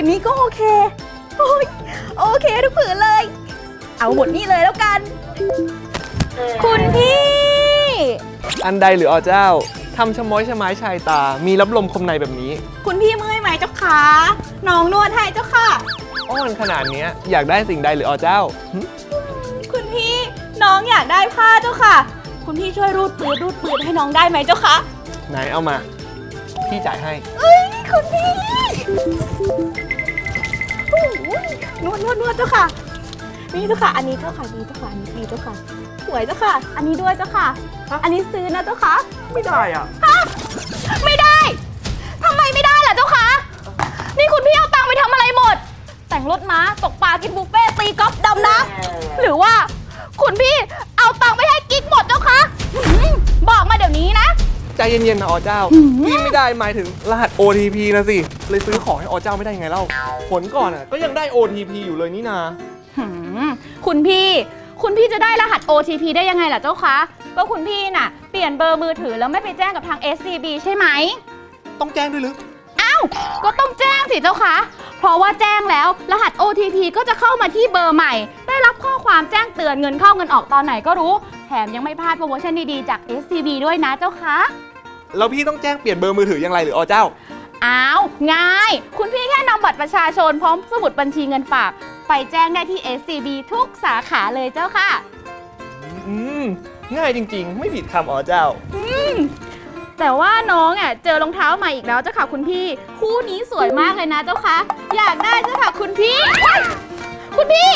นนี้ก็โอเคโอ้ยโอเคทุกผืนเลย เอาหมดนี่เลยแล้วกัน คุณพี่ อันใดหรืออ๋อเจ้าทำชะม้อยชะไม้ชายตา มีรับลมคมในแบบนี้ คุณพี่เมื่อยไหมเจ้าขาน้องนวดให้เจ้าค่ะ อ้อนขนาดเนี้ยอยากได้สิ่งใดหรืออ๋อเจ้าหึคุณพี่น้องอยากได้ผ้าเจ้าค่ะ คุณพี่ช่วยรูดปืดรูดปืดให้น้องได้ไหมเจ้าคะ ไหนเอามา พี่จ่ายให้ เอ้ยคุณพี่ นวดนวดนวดเจ้าค่ะ นี่เจ้าค่ะ อันนี้เจ้าค่ะดีเจ้าค่ะอันนี้ดีเจ้าค่ะสวยเจ้าค่ะ อันนี้ด้วยเจ้าค่ะ ฮะ อันนี้ซื้อนะเจ้าค่ะไม่ได้อะไม่ได้ทำไมไม่ได้ล่ะเจ้าคะนี่คุณพี่เอาตังค์ไปทำอะไรหมด แต่งรถม้าตกปลากินบุฟเฟ่ต์ตีกอล์ฟดำน้ำหรือว่า คุณพี่เอาตังค์ไปให้กิ๊กหมดเจ้าคะหืมบอกมาเดี๋ยวนี้นะ ใจเย็นๆนะอ๋อเจ้าหืมพี่ไม่ได้หมายถึงรหัส OTP นะสิ เลยซื้อของให้อ๋อเจ้าไม่ได้ยังไงเล่า ผลก่อนอะก็ยังได้ OTP อยู่เลยนี่นา หืมคุณพี่ คุณพี่จะได้รหัส OTP ได้ยังไงล่ะเจ้าคะก็คุณพี่น่ะ เปลี่ยนเบอร์มือถือแล้วไม่ไปแจ้งกับทาง SCB ใช่ไหม ต้องแจ้งด้วยหรือ อ้าว ก็ต้องแจ้งสิเจ้าคะ เพราะว่าแจ้งแล้วรหัส OTP ก็จะเข้ามาที่เบอร์ใหม่ ได้รับข้อความแจ้งเตือนเงินเข้าเงินออกตอนไหนก็รู้แถมยังไม่พลาดโปรโมชั่นดีๆจาก SCB ด้วยนะเจ้าคะแล้วพี่ต้องแจ้งเปลี่ยนเบอร์มือถือยังไงหรืออ๋อเจ้า อ้าว ง่าย คุณพี่แค่นำบัตรประชาชนพร้อมสมุดบัญชีเงินฝาก ไปแจ้งได้ที่ SCB ทุกสาขาเลยเจ้าค่ะ อืมง่ายจริง ๆ ไม่ผิดคำอ๋อเจ้า แต่ว่าน้องอะเจอรองเท้าใหม่อีกแล้วเจ้าค่ะคุณพี่ คู่นี้สวยมากเลยนะเจ้าคะอยากได้เจ้าค่ะคุณพี่ว้ายคุณพี่คุณพี่คุณพี่คุณพี่